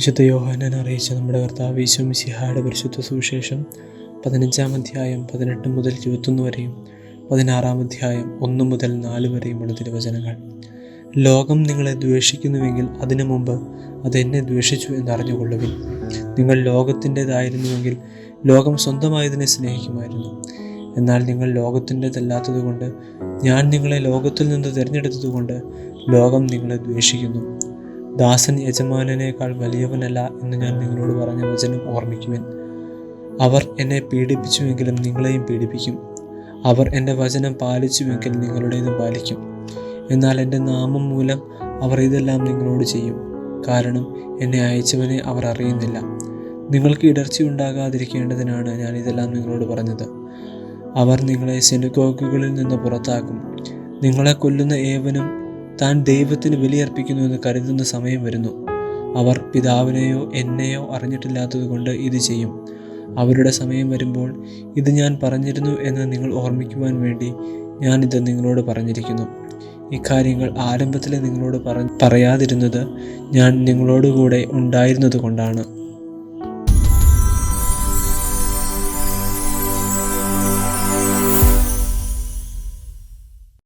വിശുദ്ധ യോഹാനൻ അറിയിച്ച നമ്മുടെ കർത്താവ് ഈശോമിസിഹായുടെ പരിശുദ്ധ സുവിശേഷം പതിനഞ്ചാം അധ്യായം പതിനെട്ട് മുതൽ ഇരുപത്തൊന്ന് വരെയും പതിനാറാം അധ്യായം ഒന്ന് മുതൽ നാല് വരെയുമുള്ള തിരുവചനങ്ങൾ. ലോകം നിങ്ങളെ ദ്വേഷിക്കുന്നുവെങ്കിൽ അതിനു മുമ്പ് അത് എന്നെ ദ്വേഷിച്ചു എന്നറിഞ്ഞുകൊള്ളുവിൻ. നിങ്ങൾ ലോകത്തിന്റെതായിരുന്നുവെങ്കിൽ ലോകം സ്വന്തമായതിനെ സ്നേഹിക്കുമായിരുന്നു. എന്നാൽ നിങ്ങൾ ലോകത്തിന്റെതല്ലാത്തതുകൊണ്ട് ഞാൻ നിങ്ങളെ ലോകത്തിൽ നിന്ന് തിരഞ്ഞെടുത്തതുകൊണ്ട് ലോകം നിങ്ങളെ ദ്വേഷിക്കുന്നു. ദാസൻ യജമാനേക്കാൾ വലിയവനല്ല എന്ന് ഞാൻ നിങ്ങളോട് പറഞ്ഞ വചനം ഓർമ്മിക്കുവൻ. അവർ എന്നെ പീഡിപ്പിച്ചുവെങ്കിലും നിങ്ങളെയും പീഡിപ്പിക്കും. അവർ എന്റെ വചനം പാലിച്ചുവെങ്കിൽ നിങ്ങളുടേതും പാലിക്കും. എന്നാൽ എന്റെ നാമം മൂലം അവർ ഇതെല്ലാം നിങ്ങളോട് ചെയ്യും. കാരണം എന്നെ അയച്ചവനെ അവർ അറിയുന്നില്ല. നിങ്ങൾക്ക് ഇടർച്ച ഉണ്ടാകാതിരിക്കേണ്ടതിനാണ് ഞാൻ ഇതെല്ലാം നിങ്ങളോട് പറഞ്ഞത്. അവർ നിങ്ങളെ സെനുഗോഗുകളിൽ നിന്ന് പുറത്താക്കും. നിങ്ങളെ കൊല്ലുന്ന ഏവനും താൻ ദൈവത്തിന് ബലിയർപ്പിക്കുന്നുവെന്ന് കരുതുന്ന സമയം വരുന്നു. അവർ പിതാവിനെയോ എന്നെയോ അറിഞ്ഞിട്ടില്ലാത്തതുകൊണ്ട് ഇത് ചെയ്യും. അവരുടെ സമയം വരുമ്പോൾ ഇത് ഞാൻ പറഞ്ഞിരുന്നു എന്ന് നിങ്ങൾ ഓർമ്മിക്കുവാൻ വേണ്ടി ഞാനിത് നിങ്ങളോട് പറഞ്ഞിരിക്കുന്നു. ഇക്കാര്യങ്ങൾ ആരംഭത്തിൽ നിങ്ങളോട് പറ പറയാതിരുന്നത് ഞാൻ നിങ്ങളോടുകൂടെ ഉണ്ടായിരുന്നത് കൊണ്ടാണ്